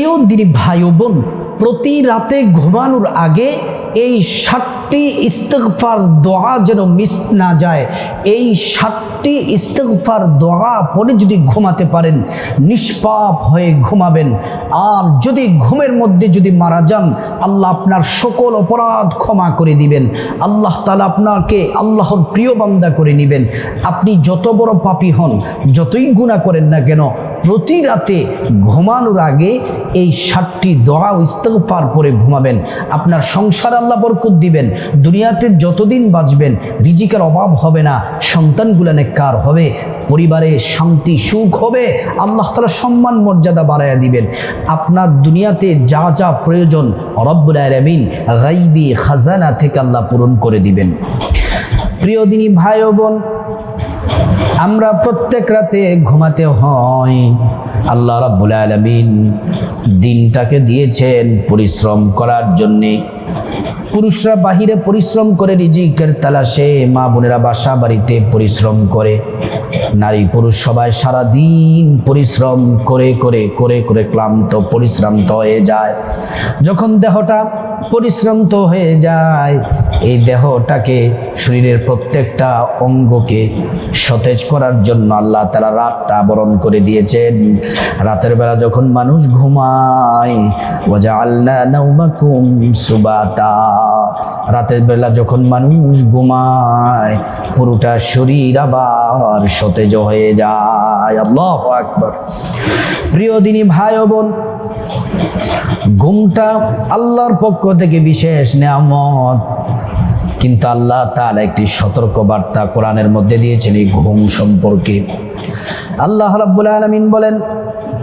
প্রিয় দিনী ভাই বোন। প্রতি রাতে ঘুমানোর আগে এই ষাটটি ইস্তেকফার দোয়া যেন মিস না যায়। এই ষাটটি ইস্তেকফার দোয়া পরে যদি ঘুমাতে পারেন, নিষ্পাপ হয়ে ঘুমাবেন। আর যদি ঘুমের মধ্যে যদি মারা যান, আল্লাহ আপনার সকল অপরাধ ক্ষমা করে দিবেন। আল্লাহ তালা আপনাকে আল্লাহর প্রিয় বান্দা করে নেবেন। আপনি যত বড় পাপী হন, যতই গুণা করেন না কেন, প্রতি রাতে ঘুমানোর আগে এই ষাটটি দোয়া ও ইস্তফার পরে ঘুমাবেন। আপনার সংসার আল্লাহ বরকত দিবেন। দুনিয়াতে যতদিন বাঁচবেন, রিজিকের অভাব হবে না, সন্তানগুলো কার হবে, পরিবারে শান্তি, সুখ হবে, আল্লাহ তালা সম্মান, মর্যাদা বাড়াইয়া দিবেন। আপনার দুনিয়াতে যা যা প্রয়োজন, রব্বুল গাইবি খাজানা থেকে আল্লাহ পূরণ করে দিবেন। প্রিয় দিনী ভাই বোন আমরা প্রত্যেক রাতে ঘুমাতে হয়। আল্লাহ রাব্বুল আলামিন দিনটাকে দিয়েছেন পরিশ্রম করার জন্যে। পুরুষরা বাহিরে পরিশ্রম করে রিজিকের তালাশে মা বোনেরা বাসা বাড়িতে পরিশ্রম করে। নারী পুরুষ সবাই সারা দিন পরিশ্রম করে করে করে করে ক্লান্ত, পরিশ্রান্ত হয়ে যায়। যখন দেহটা পরিশ্রান্ত হয়ে যায় এই দেহটাকে শরীরের প্রত্যেকটা অঙ্গকে সতেজ করার জন্য আল্লাহ তারা রাতটা আবরণ করে দিয়েছেন। রাতের বেলা যখন মানুষ ঘুমায় আল্লাহ সুবাতা। রাতের বেলা যখন মানুষ ঘুমায়, পুরোটা শরীর আবার সতেজ হয়ে যায়। আল্লাহ আকবর। প্রিয় দিনী ভাই বোন, ঘুমটা আল্লাহর পক্ষ থেকে বিশেষ নেয়ামত। কিন্তু আল্লাহ তার একটি সতর্ক বার্তা কোরআনের মধ্যে দিয়েছেন এই ঘুম সম্পর্কে আল্লাহ রাব্বুল আলামিন বলেন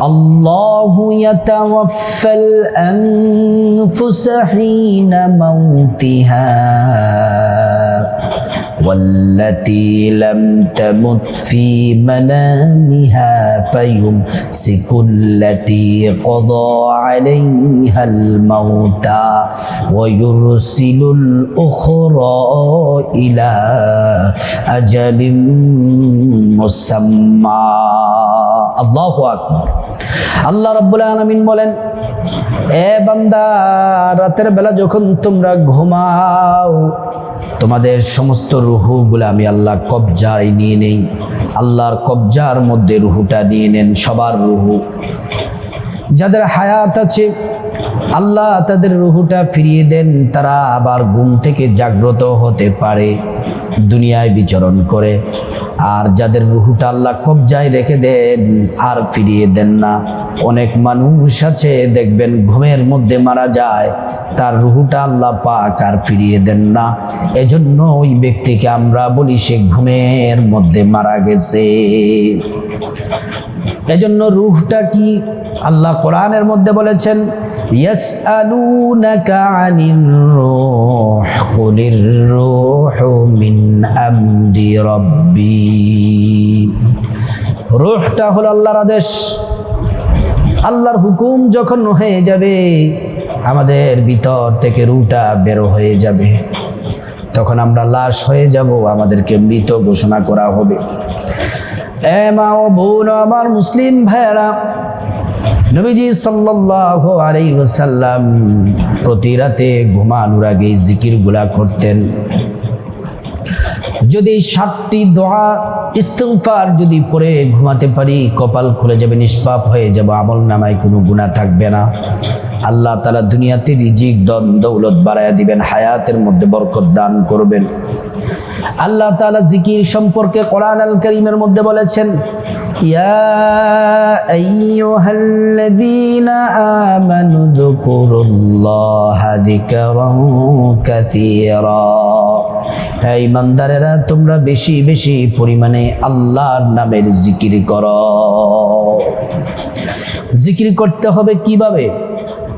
الله يتوفى الأنفس حين موتها والتي لم تمت في منامها فيمسك التي قضى عليها الموت ويرسل الأخرى إلى أجل مسمى الله أكبر আল্লাহ রব্বুল আলমিন বলেন এ বান্দা রাতের বেলা যখন তোমরা ঘুমাও তোমাদের সমস্ত রুহুগুলো আমি আল্লাহ কবজায় নিয়ে নেই। আল্লাহর কবজার মধ্যে রুহুটা নিয়ে নেন সবার রুহু। যাদের হায়াত আছে আল্লাহ তাদের রুহুটা ফিরিয়ে দেন, তারা আবার ঘুম থেকে জাগ্রত হতে পারে, দুনিয়ায় বিচরণ করে। আর যাদের রুহুটা আল্লাহ কবজায় রেখে দেন, আর ফিরিয়ে দেন না। অনেক মানুষ আছে, দেখবেন ঘুমের মধ্যে মারা যায়, তার রুহুটা আল্লাহ পাক আর ফিরিয়ে দেন না। এজন্য ওই ব্যক্তিকে আমরা বলি, সে ঘুমের মধ্যে মারা গেছে। এজন্য রুহটা কি আল্লাহ কোরআনের মধ্যে বলেছেন? ইয়াসআলুনাকা আনির রূহ কুলির রূহু মিন আমরি রাব্বি রূহটা হলো আল্লাহর আদেশ। আল্লাহর হুকুম যখন হয়ে যাবে, আমাদের ভিতর থেকে রুটা বের হয়ে যাবে। তখন আমরা লাশ হয়ে যাব, আমাদেরকে মৃত ঘোষণা করা হবে। এ মা ও বোন, আমার মুসলিম ভাইয়েরা নবীজি সাল্লাল্লাহু আলাইহি ওয়াসাল্লাম প্রতি রাতে ঘুমানোর আগে জিকিরগুলা করতেন। যদি সাতটি দোয়া ইস্তফার যদি পরে ঘুমাতে পারি, কপাল খুলে যাবে, নিষ্পাপ হয়ে যাব আমল নামায় কোনো গুণা থাকবে না। আল্লাহ তালা দুনিয়াতে রিজিক দন দৌলত বাড়াইয়া দিবেন, হায়াতের মধ্যে বরকত দান করবেন। আল্লাহ তালা জিকির সম্পর্কে কোরআন আল করিমের মধ্যে বলেছেন ইমানদারেরা তোমরা বেশি বেশি পরিমাণে আল্লাহর নামের জিকির করো। জিকির করতে হবে কীভাবে?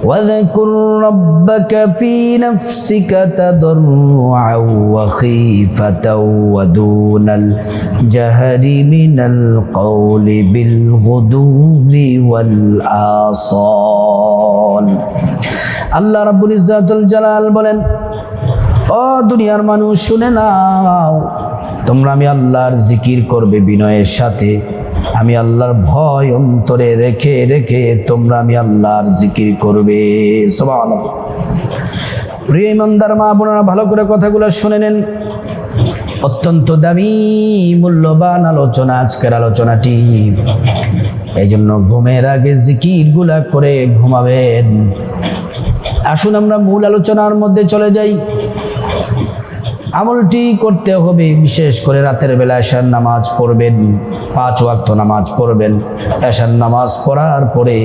واذكر ربك في نفسك تضرعا وخيفة ودون الجهر من القول بالغدو والآصال আল্লাহ রাব্বুল ইজ্জাতুল জালাল বলেন ও দুনিয়ার মানুষ শুনে নাও তোমরা আমি আল্লাহর জিকির করবে বিনয়ের সাথে আমি আল্লাহর ভয় অন্তরে রেখে রেখে তোমরা আমি আল্লাহর জিকির করবে। সুবহানাল্লাহ। প্রিয় ইমানদার মা বোনেরা, ভালো করে কথাগুলো শুনে নেন। অত্যন্ত দামি, মূল্যবান আলোচনা, আজকের আলোচনাটি। এই জন্য ঘুমের আগে জিকিরগুলা করে ঘুমাবেন। আসুন আমরা মূল আলোচনার মধ্যে চলে যাই। আমলটি করতে হবে, বিশেষ করে রাতের বেলা এশার নামাজ পড়বেন, পাঁচ ওয়াক্ত নামাজ পড়বেন। এশার নামাজ পড়ার পরে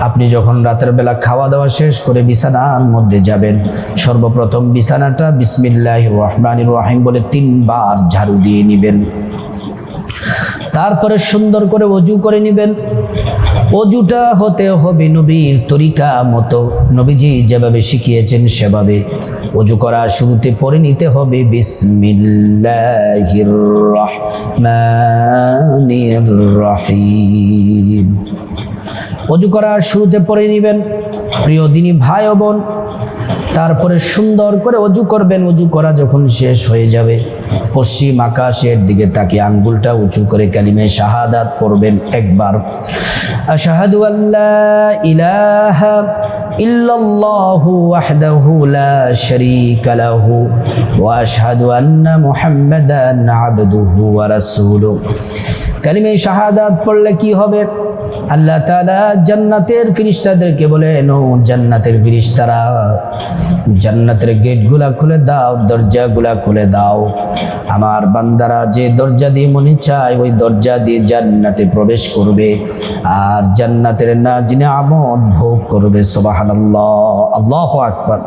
আপনি যখন রাতের বেলা খাওয়া দাওয়া শেষ করে বিছানার মধ্যে যাবেন, সর্বপ্রথম বিছানাটা বিসমিল্লাহ রহমান রাহিম বলে তিনবার ঝাড়ু দিয়ে নেবেন। তারপরে সুন্দর করে অজু করে নেবেন। অজুটা হতে হবে নবীর তরিকা মতো। নবীজি যেভাবে শিখিয়েছেন সেভাবে অজু করা শুরুতে পরে নিতে হবে। বিসমিল্লাহির অজু করার শুরুতে পরে নিবেন। প্রিয় দিনী ভাই বোন তারপরে সুন্দর করে অজু করবেন, অজু করা যখন শেষ হয়ে যাবে। পশ্চিম আকাশের দিকে তাকে আঙ্গুলটা উঁচু করে কালিমে শাহাদাত পড়বেন একবার। আশাহাদু আল্লাহ ইলাহা ইল্লাল্লাহু ওয়াহদাহু লা শারীকা লাহু ওয়া আশহাদু আন্না মুহাম্মাদান আবদুহু ওয়া রাসূলুহু। কালিমে শাহাদাত পড়লে কি হবে? আল্লাহ তাআলা জান্নাতের ফিরিস্তাদেরকে বলে ও জান্নাতের ফিরিস্তারা, জান্নাতের গেটগুলা খুলে দাও, দরজাগুলা খুলে দাও। আমার বান্দারা যে দরজা দিয়ে মনে চায়, ওই দরজা দিয়ে জান্নাতে প্রবেশ করবে। আর জান্নাতের না যিনি আমদ ভোগ করবে, সুবহানাল্লাহ, আল্লাহু আকবার।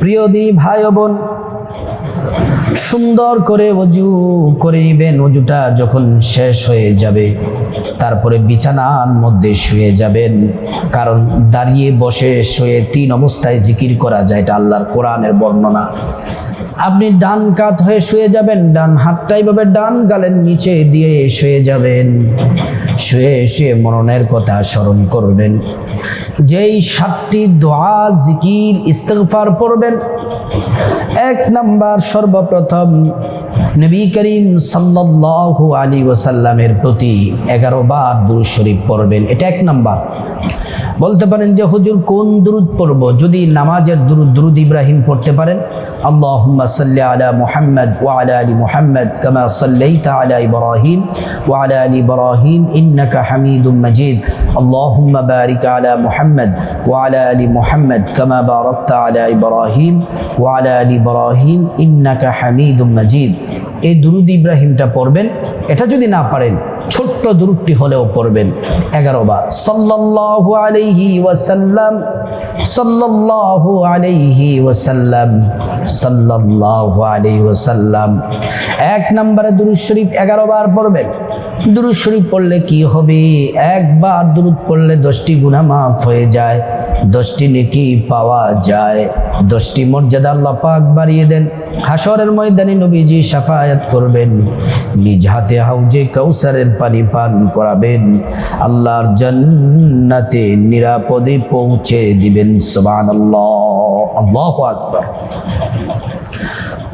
প্রিয় দিনী ভাই বোন সুন্দর করে অজু করে নিবেন অজুটা যখন শেষ হয়ে যাবে, তারপরে বিছানার মধ্যে শুয়ে যাবেন। কারণ দাঁড়িয়ে বসে শুয়ে তিন অবস্থায় জিকির করা যায়, এটা আল্লাহর কোরআনের বর্ণনা। আপনি ডান কাত হয়ে শুয়ে যাবেন, ডান হাতটা এইভাবে ডান, গালের নিচে দিয়ে শুয়ে যাবেন। শুয়ে শুয়ে মরণের কথা স্মরণ করবেন। যেই সাতটি দোয়া, জিকির ইস্তফার পড়বেন, এক নাম্বার সর্বপ্রথম নবী করিম সাল্লাল্লাহু আলী ওসাল্লামের প্রতি এগারো বার দুরুদ শরীফ পড়বেন। এটা এক নাম্বার। বলতে পারেন যে, হুজুর, কোন দুরুদ পড়ব? যদি নামাজের দুরুদ দুরুদ ইব্রাহিম পড়তে পারেন? আল্লাহুম্মা সাল্লি আলা মুহাম্মদ ওয়া আলা আলি মুহাম্মদ কামা সাল্লাইতা আলা ইব্রাহিম ওয়া আলা আলি ইব্রাহিম ইন্নাকা হামিদুম মাজিদ। আল্লাহুম্মা বারিক আলা মুহাম্মদ ওয়া আলা আলি মুহাম্মদ কামা বারাকতা আলা ইব্রাহিম ওয়া আলা আলি ইব্রাহিম ইন্নাকা হামিদুম মাজিদ। এই দুরুদ ইব্রাহিমটা পড়বেন। এটা যদি না পারেন, ছোট্ট দুরুদটি হলেও পড়বেন। এগারো বার। সাল্লাল্লাহু আলাইহি ওয়াসাল্লাম, সাল্লাল্লাহু আলাইহি ওয়াসাল্লাম, সাল্লাল্লাহু আলাইহি ওয়াসাল্লাম। এক নম্বরে দুরুদ শরীফ এগারো বার পড়বেন। দুরুদ শরীফ পড়লে কি হবে? একবার দুরুদ পড়লে দশটি গুনাহ মাফ হয়ে যায়। দশটি নেকি পাওয়া যায়। দশটি মর্যাদা আল্লাহ পাক বাড়িয়ে দেন। হাসরের ময়দানে নবীজি সাফায়াত করবেন। নিজ হাতে হাউজে কাউসারের পানি পান করাবেন। আল্লাহর জান্নাতে নিরাপদে পৌঁছে দিবেন। সুবহানাল্লাহ। আল্লাহু আকবার।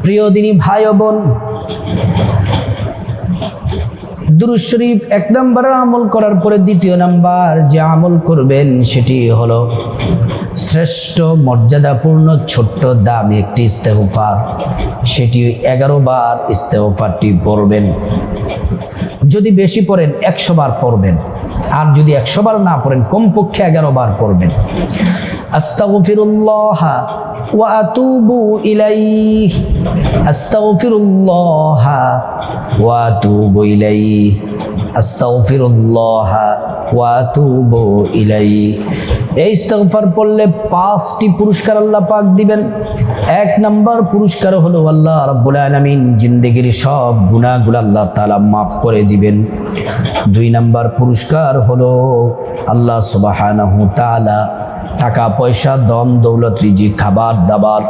প্রিয় দিনী ভাই বোন দুরুদ শরীফ এক নম্বর আমল করার পরে দ্বিতীয় নাম্বার যে আমল করবেন সেটি হলো শ্রেষ্ঠ মর্যাদাপূর্ণ ছোট্ট দামি একটি ইস্তেফা সেটি এগারো বার ইস্তেফাটি পড়বেন। যদি বেশি পড়েন একশো বার পড়বেন। আর যদি একশো বার না পড়েন, কমপক্ষে এগারো বার পড়বেন। আস্তাগফিরুল্লাহ ওয়া আতুবু ইলাইহি। আস্তাগফিরুল্লাহ ওয়া আতুবু ইলাইহি, আস্তাগফিরুল্লাহ ওয়া আতুবু এই ইস্তেগফার পড়লে পাঁচটি পুরস্কার আল্লাহ পাক দিবেন। এক নাম্বার পুরস্কার হলো আল্লাহ রাব্বুল আলামিন জিন্দেগির সব গুনাহগুলো আল্লাহ তাআলা মাফ করে দিবেন। দুই নম্বর পুরস্কার হলো আল্লাহ সুবহানাহু তাআলা টাকা পয়সা দম দৌলত রিজি খাবার দাবার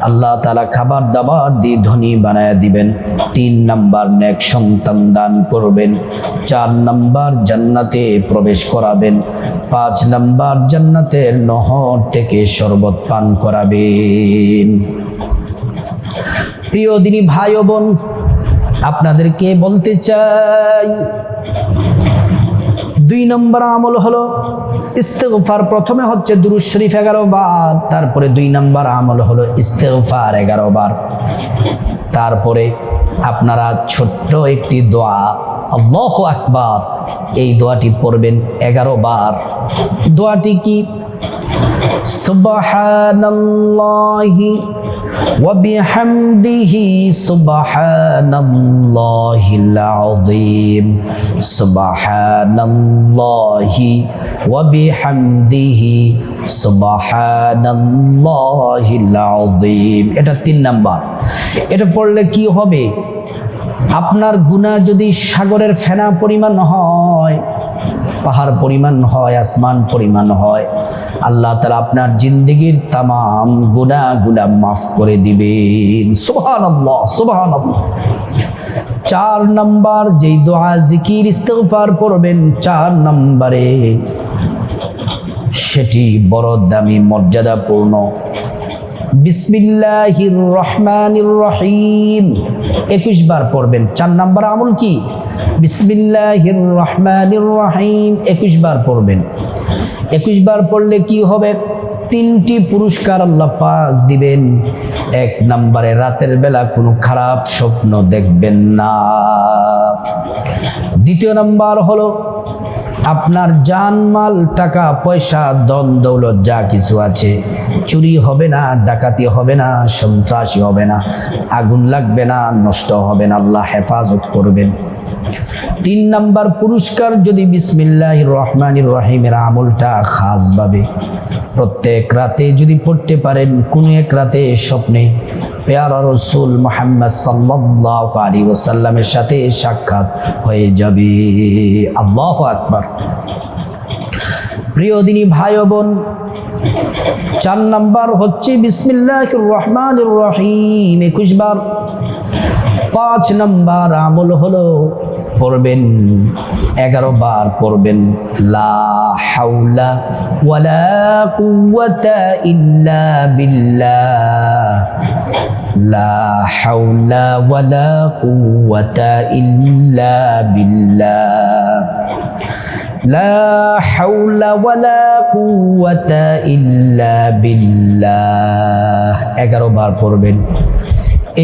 আল্লাহ তালা খাবার দাবার দিয়ে ধনী বানায় দিবেন। তিন নাম্বার নেক সন্তান দান করবেন। চার নাম্বার জান্নাতে প্রবেশ করাবেন। পাঁচ নাম্বার জান্নাতের নহর থেকে শরবত পান করাবেন। প্রিয় দিনী ভাই ও বোন, আপনাদেরকে বলতে চাই, দুই নম্বর আমল হলো ইস্তেগফার প্রথমে হচ্ছে দুরুজ শরীফ এগারো বার, তারপরে দুই নম্বর আমল হলো ইস্তেগফার এগারো বার। তারপরে আপনারা ছোট্ট একটি দোয়া, আল্লাহ আকবার, এই দোয়াটি পড়বেন এগারো বার। দোয়াটি কি? সুবহানাল্লাহি وبحمده سبحان الله العظيم سبحان الله وبحمده سبحان الله العظيم এটা তিন নাম্বার এটা পড়লে কি হবে আপনার গুনাহ যদি সাগরের ফেনা পরিমাণ হয় পাহাড় পরিমাণ হয়, আসমান পরিমাণ হয়, আল্লাহ তালা আপনার জিন্দগির তাম গুনাগুলা মাফ করে দিবেন। সোহান সোহান চার নাম্বার, যেই দোয়া, জিকির, ইস্তেগফার পড়বেন, চার নম্বরে সেটি বড় দামি, মর্যাদাপূর্ণ। বিসমিল্লাহির রহমানির রহিম। একুশ বার পড়বেন। চার নাম্বার আমল কি? বিসমিল্লাহির রহমানির রহিম একুশ বার পড়বেন। একুশ বার পড়লে কি হবে? তিনটি পুরস্কার আল্লাহ পাক দিবেন। এক নম্বরে রাতের বেলা কোনো খারাপ স্বপ্ন দেখবেন না। দ্বিতীয় নাম্বার হলো আপনার জানমাল টাকা, পয়সা দন দৌলত, যা কিছু আছে। চুরি হবে না, ডাকাতি হবে না, সন্ত্রাসী হবে না, আগুন লাগবে না, নষ্ট হবে না, আল্লাহ হেফাজত করবেন। তিন নাম্বার পুরস্কার যদি বিসমিল্লাহ রহমানির রহিমের আমলটা খাসভাবে। প্রত্যেক রাতে যদি পড়তে পারেন, কোনো এক রাতে স্বপ্নে পেয়ারা রসুল মোহাম্মদ সাল্লাহ আলী ওসাল্লামের সাথে সাক্ষাৎ হয়ে যাবে। আল্লাহ আকবার। প্রিয় দিনী ভাই বোন, চার নম্বর হচ্ছে বিসমিল্লাহ রহমান রহিম, একুশ বার। পাঁচ নম্বর আমল হলো পড়বেন এগারো বার পড়বেন লা হাউলা ওয়ালা কুওয়াতা ইল্লা বিল্লাহ লা হাউলা ওয়ালা কুওয়াতা ইল্লা বিল্লাহ لا حول ولا قوة إلا بالله এগারো বার পড়বেন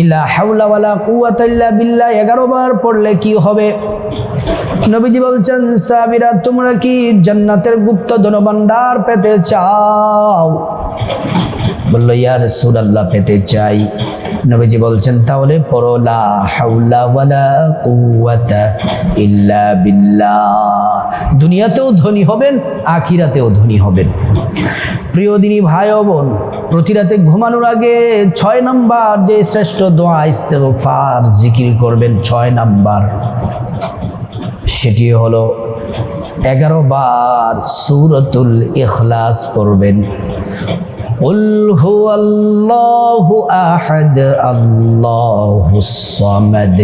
ইলা হাউলা ওয়ালা কুওয়াতা ইল্লা এগারো বার পড়লে কি হবে? নবীজি বলছেন সাবিরা তোমরা কি জান্নাতের গুপ্ত ধনভাণ্ডার পেতে চাও? বলল, ইয়া রাসূলুল্লাহ, পেতে চাই। নবীজি বলছেন, তাহলে পড়ো, লা হাউলা ওয়ালা ইল্লা বিল্লাহ। দুনিয়াতেও ধনী হবেন, আখিরাতেও ধনী হবেন। প্রিয় দিনী ভাই বোন, প্রতি রাতে ঘুমানোর আগে ছয় নাম্বার যে শ্রেষ্ঠ দোয়া, ইস্তেগফার, জিকির করবেন ছয় নাম্বার। সেটি হলো এগারো বার সুরতুল ইখলাস পড়বেন। قل هو الله أحد الله الصمد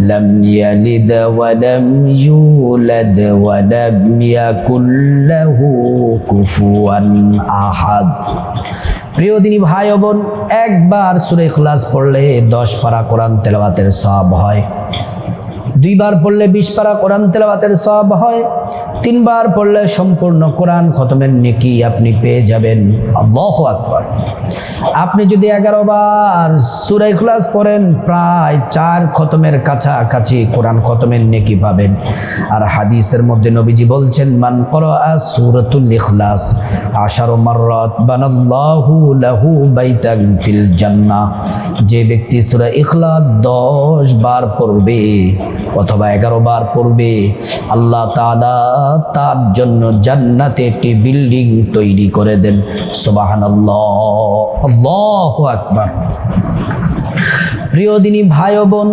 لم يلد ولم يولد ولم يكن له كفوا أحد প্রিয় দিনী ভাই ও বোন একবার সুরে ইখলাস পড়লে দশ পারা কোরআন তেলাওয়াতের সব হয় দুইবার পড়লে বিশ পারা কোরআন তেলাওয়াতের সব হয় তিনবার পড়লে সম্পূর্ণ কোরআন খতমের নেকি আপনি পেয়ে যাবেন। আল্লাহ আকবার। আপনি যদি এগারো বার সুরাই ক্লাস পড়েন, প্রায় চার খতমের কাছাকাছি কোরআন খতমের নেকি পাবেন। আর হাদিসের মধ্যে নবীজি বলছেন, মান সুরতুল ইখলাস, আশার মাররাত বানাল্লাহু লাহু বাইতান ফিল জান্নাহ। যে ব্যক্তি সুরা ইখলাস 10 বার পড়বে অথবা 11 বার পড়বে, আল্লাহ তালা তার জন্য জান্নাতে একটি বিল্ডিং তৈরি করে দেন। সুবহানাল্লাহ। আল্লাহ আকবার। প্রিয় দিনী ভাই বোন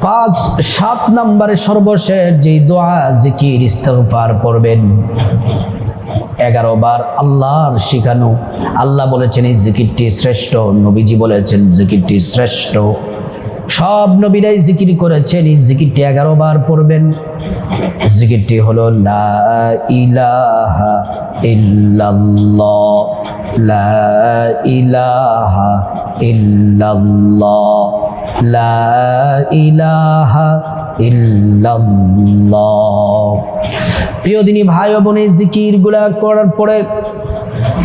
পাঁচ, সাত নম্বরে সর্বশেষ যে দোয়া, জিকির, ইস্তেগফার পড়বেন। এগারো বার আল্লাহর শিখানো। আল্লাহ বলেছেন, এই জিকিরটি শ্রেষ্ঠ। নবীজি বলেছেন, জিকিরটি শ্রেষ্ঠ। সব নবীরাই জিকির করেছেন, এই জিকিরটি এগারো বার পড়বেন। জিকিরটি হলো, লা ইলাহা ইল্লাল্লাহ। লা ইলাহা ইল্লাল্লাহ, লা ইলাহা প্রিয় দিনী ভাই ও জিকিরগুলা করার পরে,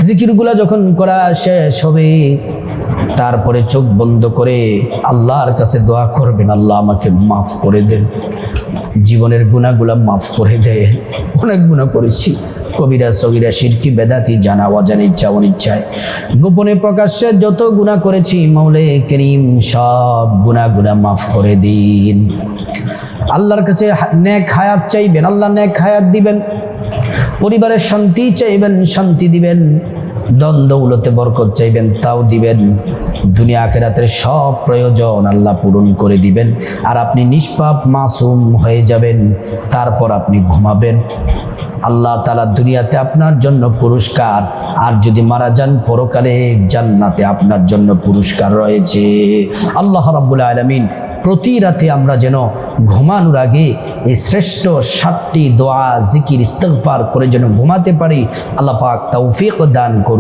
জিকিরগুলা যখন করা শেষ হবে তারপরে চোখ বন্ধ করে আল্লাহর কাছে দোয়া করবেন, আল্লাহ আমাকে মাফ করে দেন। জীবনের গুণাগুলা মাফ করে দেয় অনেক গুণা করেছি। কবিরা, সগিরা শিরকি বেদাতি, জানা, অজানা, ইচ্ছা, অনিচ্ছায়। গোপনে প্রকাশ্যে যত গুণা করেছি মাওলে করিম সব গুণাগুলা মাফ করে দিন। আল্লাহর কাছে নেক হায়াত চাইবেন, আল্লাহ নেক হায়াত দিবেন। পরিবারের শান্তি চাইবেন, শান্তি দিবেন। দ্বন্দ্ব উলতে বরকত চাইবেন, তাও দিবেন। দুনিয়া আখেরাতের সব প্রয়োজন আল্লাহ পূরণ করে দিবেন। আর আপনি নিষ্পাপ, মাসুম হয়ে যাবেন, তারপর আপনি ঘুমাবেন। আল্লাহ তালা দুনিয়াতে আপনার জন্য পুরস্কার। আর যদি মারা যান, পরকালে জান্নাতে আপনার জন্য পুরস্কার রয়েছে। আল্লাহ রাব্বুল আলমিন প্রতি রাতে আমরা যেন ঘুমানোর আগে এই শ্রেষ্ঠ সাতটি দোয়া, জিকির ইস্তফার করে যেন ঘুমাতে পারি, আল্লাহ পাক তৌফিক দান করুন